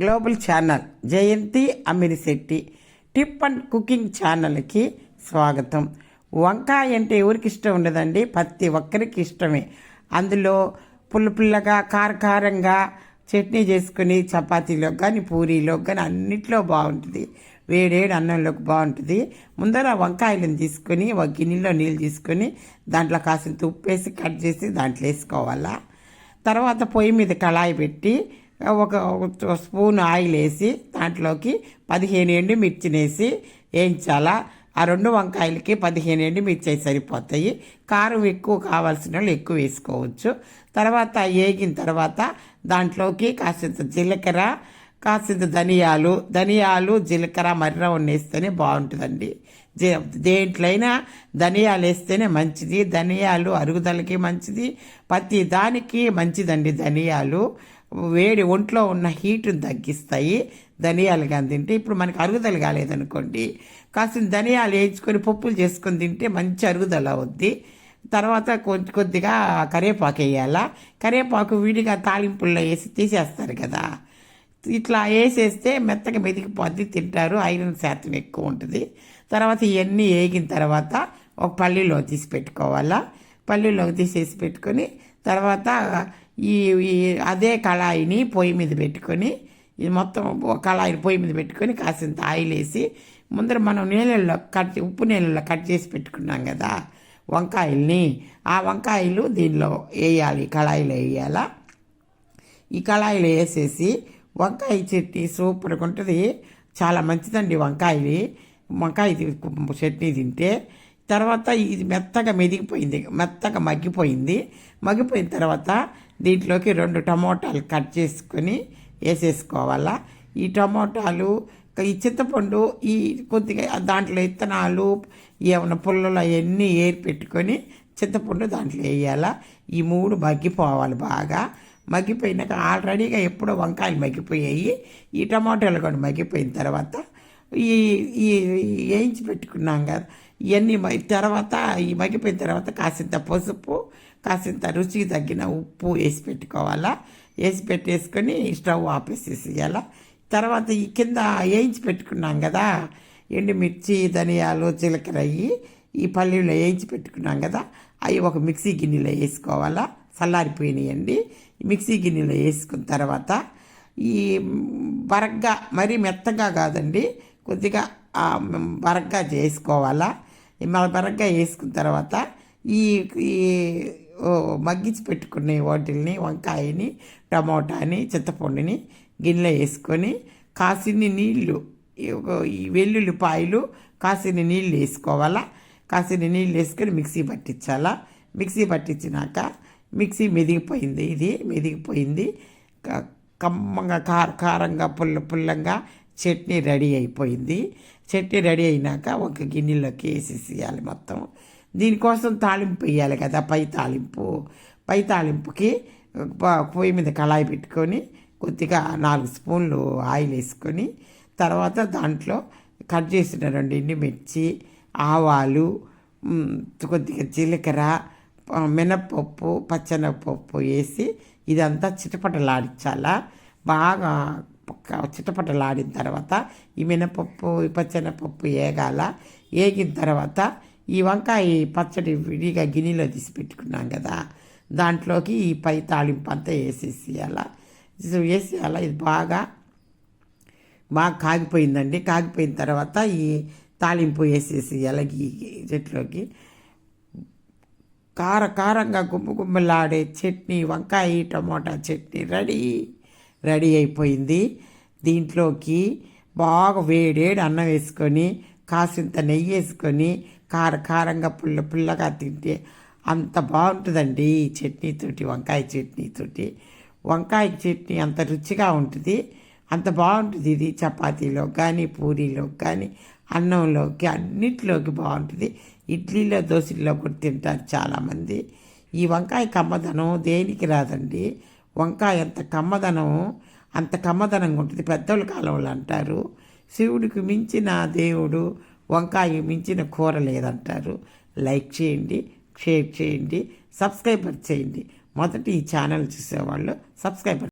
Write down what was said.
Global channel Jayanthi Amirisetti tip and cooking ఛానల్కి స్వాగతం. వంకాయ అంటే ఎవరికి ఇష్టం ఉండదండి? ప్రతి ఒక్కరికి ఇష్టమే. అందులో పుల్ల పుల్లగా కారకారంగా చట్నీ చేసుకుని చపాతీలో కానీ పూరీలో కానీ అన్నిట్లో బాగుంటుంది. వేడేడు అన్నంలోకి బాగుంటుంది. ముందర వంకాయలను తీసుకొని ఒక గిన్నెలో నీళ్ళు తీసుకొని దాంట్లో కాసింత ఉప్పు వేసి కట్ చేసి దాంట్లో వేసుకోవాలా. తర్వాత పొయ్యి మీద కళాయి పెట్టి ఒక స్పూన్ ఆయిల్ వేసి దాంట్లోకి పదిహేను ఎండు మిర్చినేసి వేయించాలా? ఆ రెండు వంకాయలకి పదిహేను ఎండు మిర్చి సరిపోతాయి. కారం ఎక్కువ కావాల్సిన వాళ్ళు ఎక్కువ వేసుకోవచ్చు. తర్వాత వేగిన తర్వాత దాంట్లోకి కాసింత జీలకర్ర కాసింత ధనియాలు ధనియాలు జీలకర్ర మర్ర వేస్తేనే బాగుంటుందండి. దేంట్లైనా ధనియాలు వేస్తేనే మంచిది. ధనియాలు అరుగుదలకి మంచిది. ప్రతి దానికి మంచిదండి ధనియాలు. వేడి ఒంట్లో ఉన్న హీటును తగ్గిస్తాయి. ధనియాలు కానీ తింటే ఇప్పుడు మనకి అరుగుదల కాలేదనుకోండి. కాసిన ధనియాలు వేయించుకొని పప్పులు చేసుకొని తింటే మంచి అరుగుదల అవుద్ది. తర్వాత కొద్ది కొద్దిగా కరివేపాకు వేయాలా. కరివేపాకు విడిగా తాలింపుల్లో వేసి తీసేస్తారు కదా. ఇట్లా వేసేస్తే మెత్తగా మెదిగిపోద్ది. తింటారు. ఐరన్ శాతం ఎక్కువ ఉంటుంది. తర్వాత ఇవన్నీ వేగిన తర్వాత ఒక పల్లీలో తీసి పెట్టుకోవాలా. పల్లీలో తీసేసి పెట్టుకొని తర్వాత ఈ అదే కళాయిని పొయ్యి మీద పెట్టుకొని ఇది మొత్తం కళాయిని పొయ్యి మీద పెట్టుకొని కాసింత ఆయిల్ వేసి ముందర మనం నీళ్ళల్లో కట్ ఉప్పు నీళ్ళల్లో కట్ చేసి పెట్టుకున్నాం కదా వంకాయల్ని. ఆ వంకాయలు దీనిలో వేయాలి కళాయిలో వేయాలా? ఈ కళాయిలో వేసేసి వంకాయ చట్నీ సూపర్గా ఉంటుంది. చాలా మంచిదండి వంకాయది. వంకాయ చట్నీ తింటే తర్వాత ఇది మెత్తగా మెదిగిపోయింది మెత్తగా మగ్గిపోయింది. మగ్గిపోయిన తర్వాత దీంట్లోకి రెండు టమోటాలు కట్ చేసుకొని వేసేసుకోవాలా. ఈ టమోటాలు ఈ చింతపండు ఈ కొద్దిగా దాంట్లో ఇత్తనాలు ఏమైనా పుల్లలు అవన్నీ ఏరి పెట్టుకొని చింతపండు దాంట్లో వేయాలా. ఈ మూడు మగ్గిపోవాలి బాగా. మగ్గిపోయినాక ఆల్రెడీగా ఎప్పుడో వంకాయలు మగ్గిపోయాయి. ఈ టమాటాలు కూడా మగ్గిపోయిన తర్వాత ఈ ఈ వేయించి పెట్టుకున్నాం కదా. ఇవన్నీ తర్వాత ఈ మగ్గిపోయిన తర్వాత కాసింత పసుపు కాసింత రుచికి తగ్గిన ఉప్పు వేసి పెట్టుకోవాలా. వేసి పెట్టేసుకొని స్టవ్ ఆపేసేసేయాల తర్వాత ఈ కింద వేయించి పెట్టుకున్నాం కదా. ఎండుమిర్చి ధనియాలు జీలకర్ర ఈ పల్లీలో వేయించి పెట్టుకున్నాం కదా. అవి ఒక మిక్సీ గిన్నెలో వేసుకోవాలా. చల్లారిపోయినాయండి. మిక్సీ గిన్నెలో వేసుకున్న తర్వాత ఈ బరగ్గా మరీ మెత్తగా కాదండి. కొద్దిగా బరగ్గా చేసుకోవాలా? బరగ్గా వేసుకున్న తర్వాత ఈ ఈ మగ్గించి పెట్టుకునే వాటిల్ని వంకాయని టమోటాని చింతపండుని గిన్నెలో వేసుకొని కాసిన్ని నీళ్ళు ఈ వెల్లుల్లిపాయలు కాసిన్ని నీళ్ళు వేసుకోవాలా? కాసిన్ని నీళ్ళు వేసుకొని మిక్సీ పట్టించాలా? మిక్సీ పట్టించినాక మిక్సీ మెదిగిపోయింది ఇది మెదిగిపోయింది. కమ్మంగా కార కారంగా పుల్ల పుల్లంగా చట్నీ రెడీ అయిపోయింది. చట్నీ రెడీ అయినాక ఒక గిన్నెలోకి వేసేసేయాలి మొత్తం. దీనికోసం తాలింపు వేయాలి కదా పై తాలింపు. పై తాలింపుకి పొయ్యి మీద కళాయి పెట్టుకొని కొద్దిగా నాలుగు స్పూన్లు ఆయిల్ వేసుకొని తర్వాత దాంట్లో కట్ చేసిన రెండు మిర్చి ఆవాలు కొద్దిగా జీలకర్ర మినప్పప్పు పచ్చనపప్పు వేసి ఇదంతా చిటపటలాడించాలా. బాగా చిటపటలాడిన తర్వాత ఈ మినపప్పు ఈ పచ్చెనపప్పు వేగాల వేగిన తర్వాత ఈ వంకాయ పచ్చడి విడిగా గిన్నెలో తీసి పెట్టుకున్నాం కదా. దాంట్లోకి ఈ పై తాలింపు అంతా వేసేసేయాల. వేసేయాల. ఇది బాగా బాగా కాగిపోయిందండి. కాగిపోయిన తర్వాత ఈ తాలింపు వేసేసి ఎలగి చెట్లోకి. కార కారంగా గుమ్మ గుమ్మలాడే చట్నీ వంకాయ టమోటా చట్నీ రెడీ. రెడీ అయిపోయింది. దీంట్లోకి బాగా వేడేడు అన్నం వేసుకొని కాసింత నెయ్యి వేసుకొని కార కారంగా పుల్ల పుల్లగా తింటే అంత బాగుంటుందండి ఈ చట్నీతోటి వంకాయ చట్నీతోటి. వంకాయ చట్నీ అంత రుచిగా ఉంటుంది. అంత బాగుంటుంది ఇది చపాతీలో కానీ పూరీలో కానీ అన్నంలోకి అన్నిటిలోకి బాగుంటుంది. ఇడ్లీలో దోశల్లో కూడా తింటారు చాలామంది. ఈ వంకాయ కమ్మదనం దేనికి రాదండి. వంకాయ అంత కమ్మదనం అంత కమ్మదనంగా ఉంటుంది. పెద్దోళ్ళ కాలంలో అంటారు శివుడికి మించిన దేవుడు వంకాయ మించిన కూర లేదంటారు. లైక్ చేయండి షేర్ చేయండి సబ్స్క్రైబర్ చేయండి. మొదటి ఈ ఛానల్ చూసేవాళ్ళు సబ్స్క్రైబర్